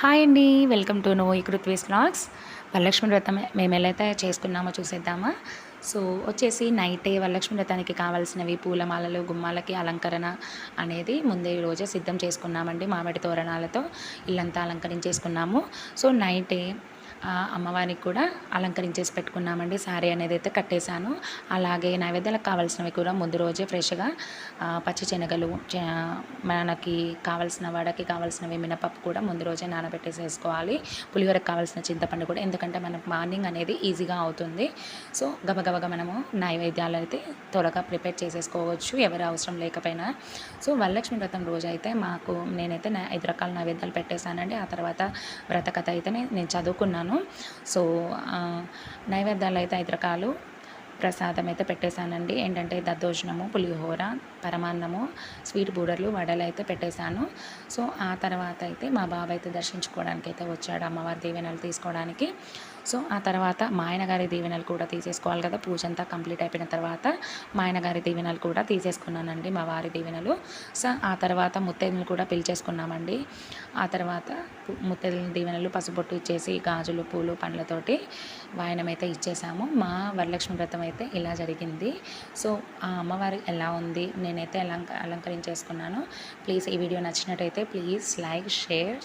Hi అండి welcome to నో కృత్వీస్ బ్లాగ్స్ వరలక్ష్మి వ్రతం మేము ఎలా అయితే చేసుకున్నామో చూసేద్దామా? సో వచ్చేసి నైటే వరలక్ష్మి వ్రతానికి కావాల్సినవి పూలమాలలు గుమ్మాలకి అలంకరణ అనేది ముందే రోజే సిద్ధం చేసుకున్నామండి మామిడి తోరణాలతో. ఇల్లంతా అలంకరించేసుకున్నాము. సో నైటే అమ్మవారికి కూడా అలంకరించేసి పెట్టుకున్నామండి. శారీ అనేది అయితే కట్టేశాను. అలాగే నైవేద్యాలకు కావాల్సినవి కూడా ముందు రోజే ఫ్రెష్గా పచ్చి శనగలు మనకి కావాల్సిన వాడకి కావాల్సినవి మినపప్పు కూడా ముందు రోజే నానబెట్టేసేసుకోవాలి. పులిహోరకు కావాల్సిన చింతపండు కూడా ఎందుకంటే మనకు మార్నింగ్ అనేది ఈజీగా అవుతుంది. సో గబగబగా మనము నైవేద్యాలు అయితే త్వరగా ప్రిపేర్ చేసేసుకోవచ్చు ఎవరి అవసరం లేకపోయినా. సో వరలక్ష్మి వ్రతం రోజు అయితే మాకు నేనైతే ఐదు రకాల నైవేద్యాలు పెట్టేశానండి. ఆ తర్వాత వ్రతకథ అయితే నేను చదువుకున్నాను. సో నైవేద్యాలు అయితే ఐదు రకాలు ప్రసాదం అయితే పెట్టేశానండి. ఏంటంటే దద్దోజనము పులిహోర పరమాన్నము స్వీట్ బూడర్లు వడలు అయితే పెట్టేశాను. సో ఆ తర్వాత అయితే మా బాబాయ్ అయితే దర్శించుకోవడానికి అయితే వచ్చాడు అమ్మవారి దీవెనలు తీసుకోవడానికి. సో ఆ తర్వాత మా ఆయన గారి దీవెనలు కూడా తీసేసుకోవాలి కదా. పూజ అంతా కంప్లీట్ అయిపోయిన తర్వాత మా ఆయన గారి దీవెనలు కూడా తీసేసుకున్నానండి మా వారి దీవెనలు. సో ఆ తర్వాత ముత్తైదులు కూడా పిలిచేసుకున్నామండి. ఆ తర్వాత ముత్తైదుల దీవెనలు పసుపొట్టు ఇచ్చేసి గాజులు పూలు పండ్లతోటి వాయనం అయితే ఇచ్చేసాము. మా వరలక్ష్మి వ్రతం అయితే ఇలా జరిగింది. సో ఆ అమ్మవారి ఎలా ఉంది? నేనైతే అలంక అలంకరించేసుకున్నాను. ప్లీజ్ ఈ వీడియో నచ్చినట్టయితే ప్లీజ్ లైక్ షేర్